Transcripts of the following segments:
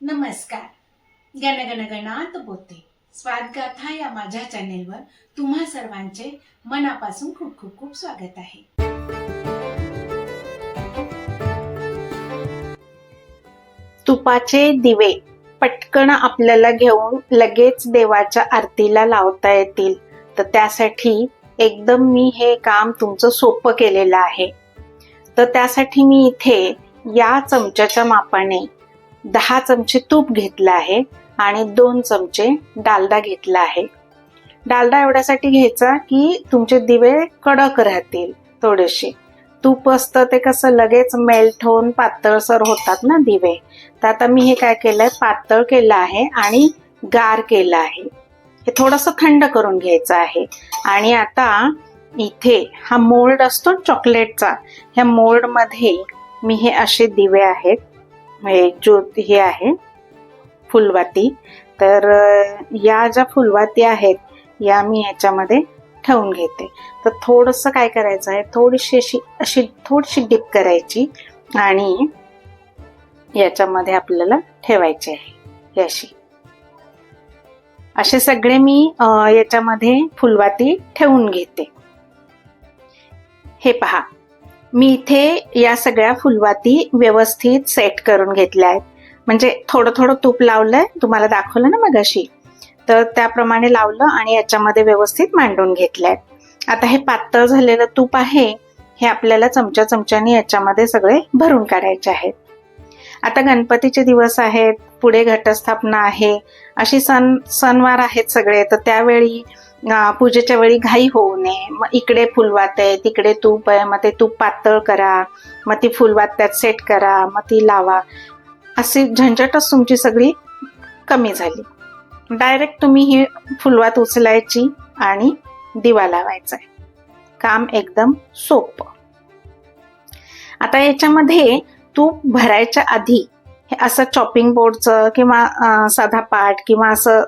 नमस्कार. गण गण गणात बोते स्वादगाथा या माझ्या चॅनेलवर तुम्हा सर्वांचे मनापासून खूप खूप खूप स्वागत आहे. तुपाचे दिवे पटकन आपल्याला घेऊन लगेच देवाच्या आरतीला लावता येतील. तर त्यासाठी एकदम मी हे काम तुमचं सोपं केलेलं आहे. तर त्यासाठी मी इथे या चमच्याच्या मापाने दहा चमचे तूप घेतलं आहे आणि दोन चमचे डालडा घेतला आहे. डालडा एवढ्यासाठी घ्यायचा की तुमचे दिवे कडक राहतील थोडेसे. तूप असतं ते कसं लगेच मेल्ट होऊन पातळसर होतात ना दिवे. तर आता मी हे काय केलंय? पातळ केलं आहे आणि गार केलं आहे. हे थोडंसं थंड करून घ्यायचं आहे. आणि आता इथे हा मोल्ड असतो चॉकलेटचा ह्या मोल्डमध्ये मी हे असे दिवे आहेत. हे ज्योत हे आहे फुलवाती. तर या ज्या फुलवाती आहेत या मी याच्यामध्ये ठेवून घेते. तर थोडंसं काय करायचं आहे थोडीशी अशी अशी थोडीशी डिप करायची आणि याच्यामध्ये आपल्याला ठेवायची आहे याशी. असे सगळे मी याच्यामध्ये फुलवाती ठेवून घेते. हे पहा. मी इथे या सगळ्या फुलवाती व्यवस्थित सेट करून घेतल्या आहेत. म्हणजे थोडं थोडं तूप लावलंय तुम्हाला दाखवलं ना मग अशी तर त्याप्रमाणे लावलं आणि याच्यामध्ये व्यवस्थित मांडून घेतलंय आता हे पातळ झालेलं तूप आहे हे आपल्याला चमच्या चमच्याने याच्यामध्ये सगळे भरून काढायचे आहेत. आता गणपतीचे दिवस आहेत पुढे घटस्थापना आहे अशी सण सणवार आहेत सगळे. तर त्यावेळी पूजेच्या वेळी घाई होऊ नये. मग इकडे फुलवात आहे तिकडे तूप आहे मग ते तूप पातळ करा मग ती फुलवात त्यात सेट करा मग ती लावा. अशी झंझटच तुमची सगळी कमी झाली. डायरेक्ट तुम्ही ही फुलवात उचलायची आणि दिवा लावायचा आहे. काम एकदम सोपं. आता याच्यामध्ये तूप भरायच्या आधी हे असं चॉपिंग बोर्डचं किंवा साधा पाट किंवा असं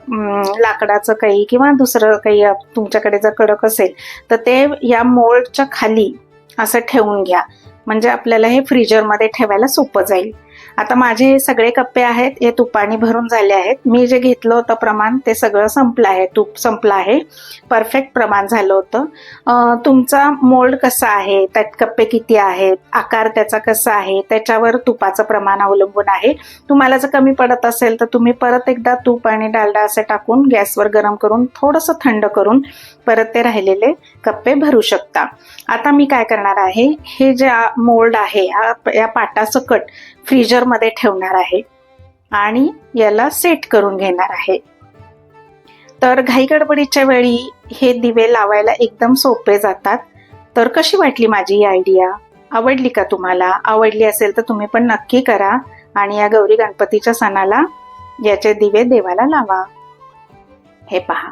लाकडाचं काही किंवा दुसरं काही तुमच्याकडे जर कडक असेल तर ते या मोल्डच्या खाली असं ठेवून घ्या. म्हणजे आपल्याला हे फ्रीजरमध्ये ठेवायला सोपं जाईल. आता माझे हे सगळे कप्पे आहेत हे तुपाने भरून झाले आहेत. मी जे घेतलं होतं प्रमाण ते सगळं संपलं आहे. तूप संपलं आहे. परफेक्ट प्रमाण झालं होतं. तुमचा मोल्ड कसा आहे? त्यात कप्पे किती आहेत? आकार त्याचा कसा आहे? त्याच्यावर तुपाचं प्रमाण अवलंबून आहे. तुम्हाला जर कमी पडत असेल तर तुम्ही परत एकदा तूप आणि डालडा असे टाकून गॅसवर गरम करून थोडंसं थंड करून परत ते राहिलेले कप्पे भरू शकता. आता मी काय करणार आहे? हे जे मोल्ड आहे या पाटाचं कट फ्रीजरमध्ये ठेवणार आहे आणि याला सेट करून घेणार आहे. तर घाई गडबडीच्या वेळी हे दिवे लावायला एकदम सोपे जातात. तर कशी वाटली माझी ही आयडिया आवडली का तुम्हाला? आवडली असेल तर तुम्ही पण नक्की करा आणि या गौरी गणपतीच्या सणाला याचे दिवे देवाला लावा. हे पहा.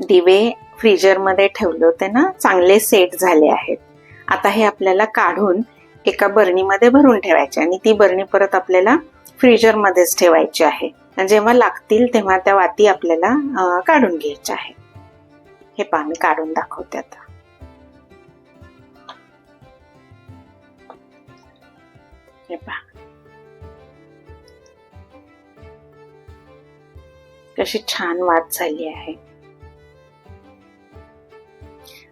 दिवे फ्रीजरमध्ये ठेवले होते ना? चांगले सेट झाले आहेत. आता हे आपल्याला काढून एका बरणीमध्ये भरून ठेवायची आणि ती बरणी परत आपल्याला फ्रीजरमध्येच ठेवायची आहे. जेव्हा लागतील तेव्हा त्या वाती आपल्याला काढून घ्यायच्या आहे. हे पहा मी काढून दाखवते आता. हे पहा. कशी छान वात झाली आहे.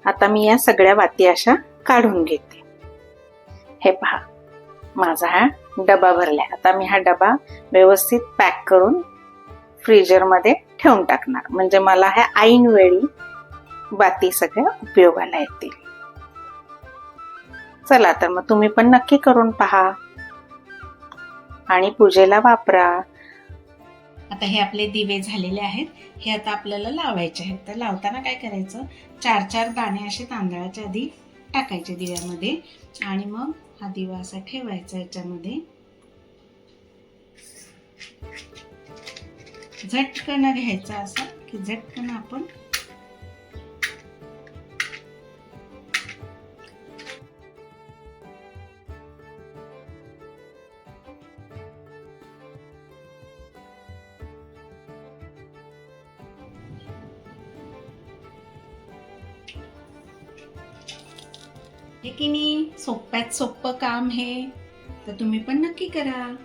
आता मी या सगळ्या वाती अशा काढून घेते. हे पहा. माझा हा डबा भरलाय. आता मी हा डबा व्यवस्थित पॅक करून फ्रीजरमध्ये ठेवून टाकणार. म्हणजे मला ह्या ऐनवेळी बाती सगळ्या उपयोगाला येतील. चला तर मग तुम्ही पण नक्की करून पहा. आणि पूजेला वापरा. आता हे आपले दिवे झालेले आहेत. हे आता आपल्याला लावायचे आहेत. तर लावताना काय करायचं? चार चार दाणे असे तांदळाच्या आधी टाकायचे दिव्यामध्ये. आणि मग हा दिवा असा ठेवायचा याच्यामध्ये. झटकन घ्यायचा असा की झटकन आपण हे की नाही सोप्यात सोपं काम हे. तर तुम्ही पण नक्की करा.